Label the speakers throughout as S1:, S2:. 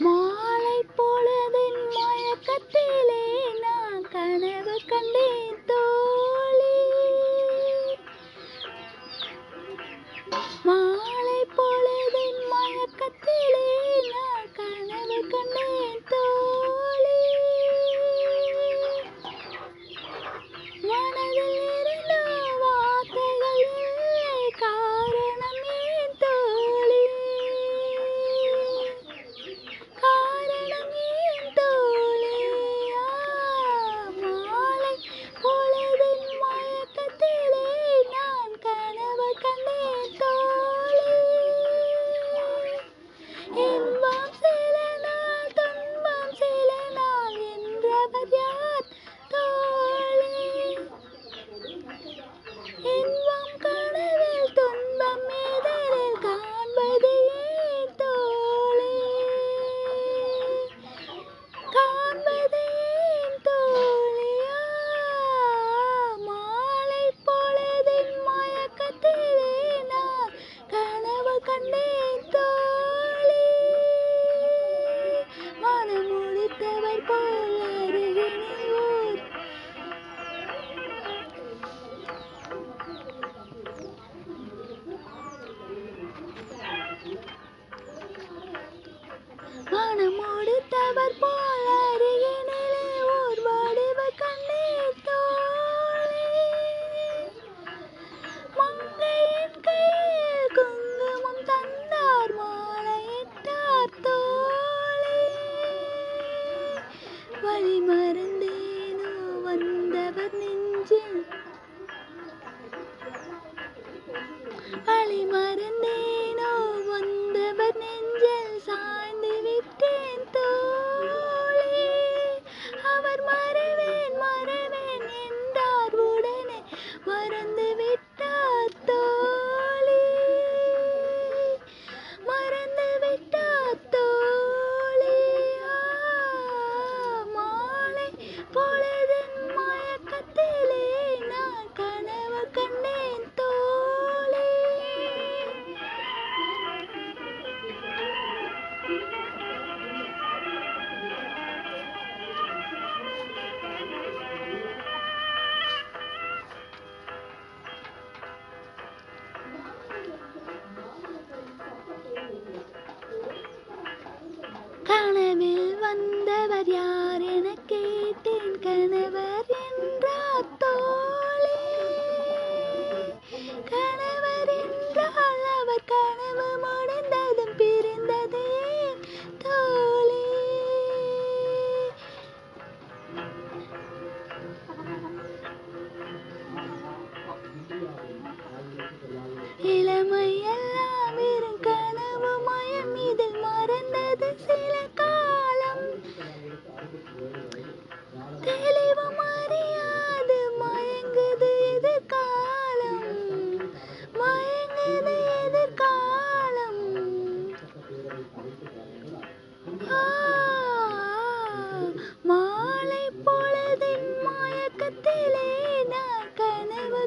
S1: மாலை பொழுதின் மயக்கத்திலே நான் கனவு கண்டேன் அவர் போல் அருகே நிலை ஓர் வடிவ கண்ணீர் தோழி. மங்கையின் கையில் குங்குமம் தந்தார் மாலையிட்டார் வழி மறந்தேனோ வந்தவர் நெஞ்சில். வழி மறந்தேன் வந்தவர் யார் என கேட்டேன். கணவர் என்றார் தோழே. கணவர் என்றால் அவர் கனவு முடிந்ததும் பிரிந்தது தோழே.
S2: இளமைய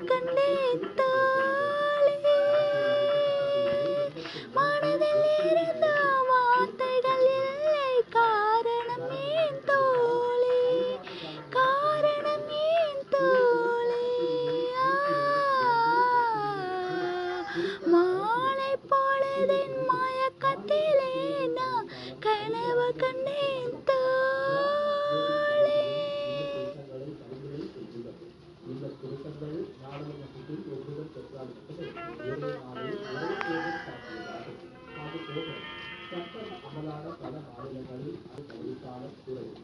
S2: contento. ஒருங்கிணைப்பாளர் அமலான பல மாநிலங்களில் அது கவனிக்காமல் குறையும்